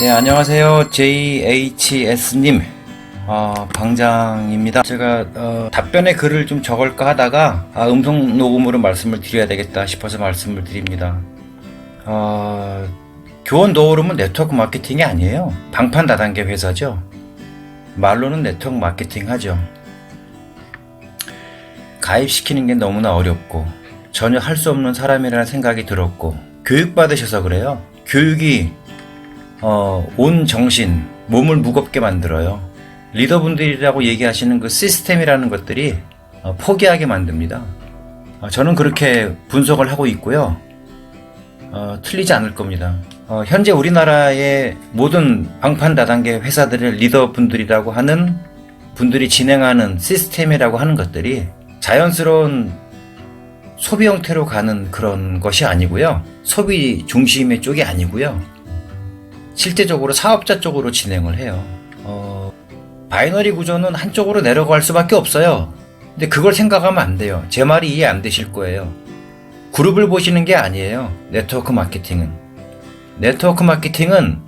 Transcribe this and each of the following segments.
네, 안녕하세요. JHS님. 어, 방장입니다. 제가 어, 답변의 글을 좀 적을까 하다가 아, 음성 녹음으로 말씀을 드려야 되겠다 싶어서 말씀을 드립니다. 어, 교원 도우름은 네트워크 마케팅이 아니에요. 방판 다단계 회사죠. 말로는 네트워크 마케팅 하죠. 가입시키는 게 너무나 어렵고 전혀 할 수 없는 사람이라는 생각이 들었고 교육받으셔서 그래요. 교육이 어, 온 정신, 몸을 무겁게 만들어요. 리더분들이라고 얘기하시는 그 시스템이라는 것들이 어, 포기하게 만듭니다. 어, 저는 그렇게 분석을 하고 있고요. 어, 틀리지 않을 겁니다. 어, 현재 우리나라의 모든 방판 다단계 회사들의 리더분들이라고 하는 분들이 진행하는 시스템이라고 하는 것들이 자연스러운 소비 형태로 가는 그런 것이 아니고요. 소비 중심의 쪽이 아니고요. 실제적으로 사업자 쪽으로 진행을 해요. 어, 바이너리 구조는 한쪽으로 내려갈 수밖에 없어요. 근데 그걸 생각하면 안 돼요. 제 말이 이해 안 되실 거예요. 그룹을 보시는 게 아니에요. 네트워크 마케팅은. 네트워크 마케팅은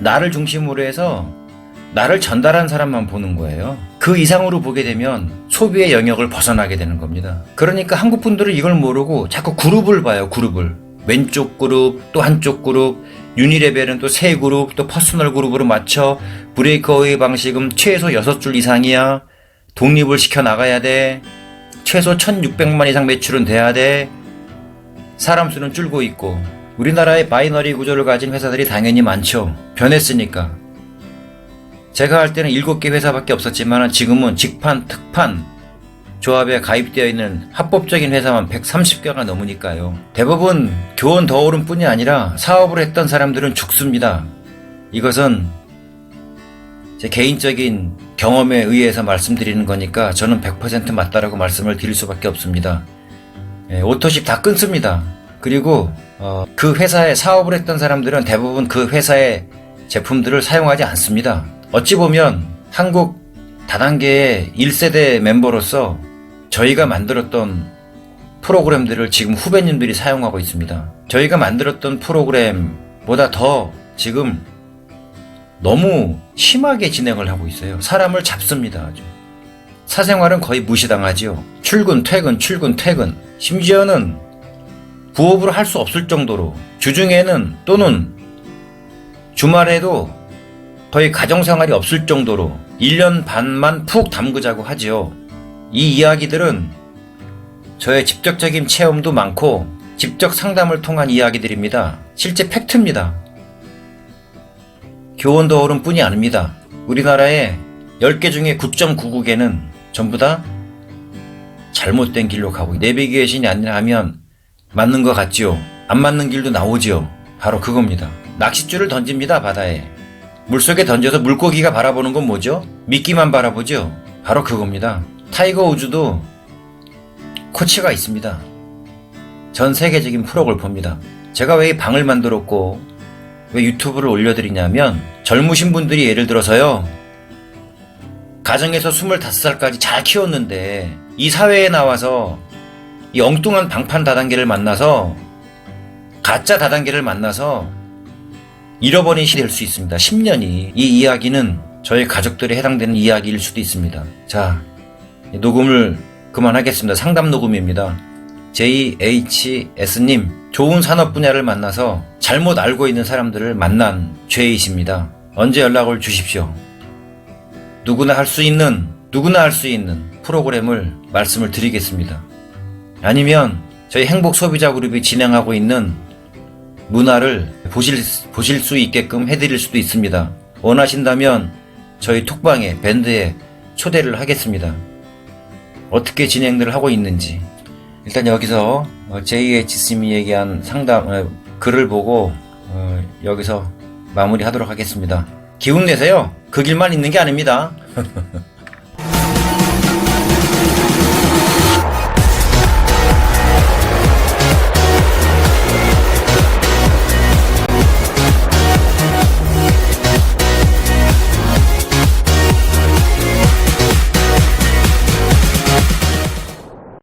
나를 중심으로 해서 나를 전달한 사람만 보는 거예요. 그 이상으로 보게 되면 소비의 영역을 벗어나게 되는 겁니다. 그러니까 한국 분들은 이걸 모르고 자꾸 그룹을 봐요, 그룹을. 왼쪽 그룹, 또 한쪽 그룹, 유니레벨은 또 세 그룹, 또 퍼스널 그룹으로 맞춰 브레이크어웨이 방식은 최소 6줄 이상이야. 독립을 시켜 나가야 돼. 최소 1600만 이상 매출은 돼야 돼. 사람 수는 줄고 있고 우리나라의 바이너리 구조를 가진 회사들이 당연히 많죠. 변했으니까. 제가 할 때는 7개 회사밖에 없었지만 지금은 직판, 특판 조합에 가입되어 있는 합법적인 회사만 130개가 넘으니까요. 대부분 교원 더오름 뿐이 아니라 사업을 했던 사람들은 죽습니다. 이것은 제 개인적인 경험에 의해서 말씀드리는 거니까 저는 100% 맞다라고 말씀을 드릴 수밖에 없습니다. 예, 오토십 다 끊습니다. 그리고 어, 그 회사에 사업을 했던 사람들은 대부분 그 회사의 제품들을 사용하지 않습니다. 어찌 보면 한국 다단계의 1세대 멤버로서 저희가 만들었던 프로그램들을 지금 후배님들이 사용하고 있습니다. 저희가 만들었던 프로그램보다 더 지금 너무 심하게 진행을 하고 있어요. 사람을 잡습니다. 아주. 사생활은 거의 무시당하지요. 출근, 퇴근, 출근, 퇴근. 심지어는 부업으로 할수 없을 정도로 주중에는 또는 주말에도 거의 가정생활이 없을 정도로 1년 반만 푹 담그자고 하지요. 이 이야기들은 저의 직접적인 체험도 많고 직접 상담을 통한 이야기들입니다. 실제 팩트입니다. 교원도 어른 뿐이 아닙니다. 우리나라의 10개 중에 9.99개는 전부 다 잘못된 길로 가고 내비게이션이 아니라 하면 맞는 것 같지요. 안 맞는 길도 나오지요. 바로 그겁니다. 낚싯줄을 던집니다, 바다에. 물속에 던져서 물고기가 바라보는 건 뭐죠? 미끼만 바라보죠? 바로 그겁니다. 타이거 우즈도 코치가 있습니다. 전 세계적인 프로를 봅니다. 제가 왜 이 방을 만들었고, 왜 유튜브를 올려드리냐면, 젊으신 분들이 예를 들어서요, 가정에서 25살까지 잘 키웠는데, 이 사회에 나와서 이 엉뚱한 방판 다단계를 만나서, 가짜 다단계를 만나서, 잃어버린 시될 수 있습니다. 10년이. 이 이야기는 저희 가족들에 해당되는 이야기일 수도 있습니다. 자, 녹음을 그만하겠습니다. 상담 녹음입니다. JHS님, 좋은 산업 분야를 만나서 잘못 알고 있는 사람들을 만난 죄이십니다. 언제 연락을 주십시오. 누구나 할 수 있는, 누구나 할 수 있는 프로그램을 말씀을 드리겠습니다. 아니면 저희 행복 소비자 그룹이 진행하고 있는 문화를 보실, 보실 수 있게끔 해드릴 수도 있습니다. 원하신다면 저희 톡방에, 밴드에 초대를 하겠습니다. 어떻게 진행들을 하고 있는지. 일단 여기서 JH님이 얘기한 상담, 어, 글을 보고 어, 여기서 마무리 하도록 하겠습니다. 기운 내세요. 그 길만 있는 게 아닙니다.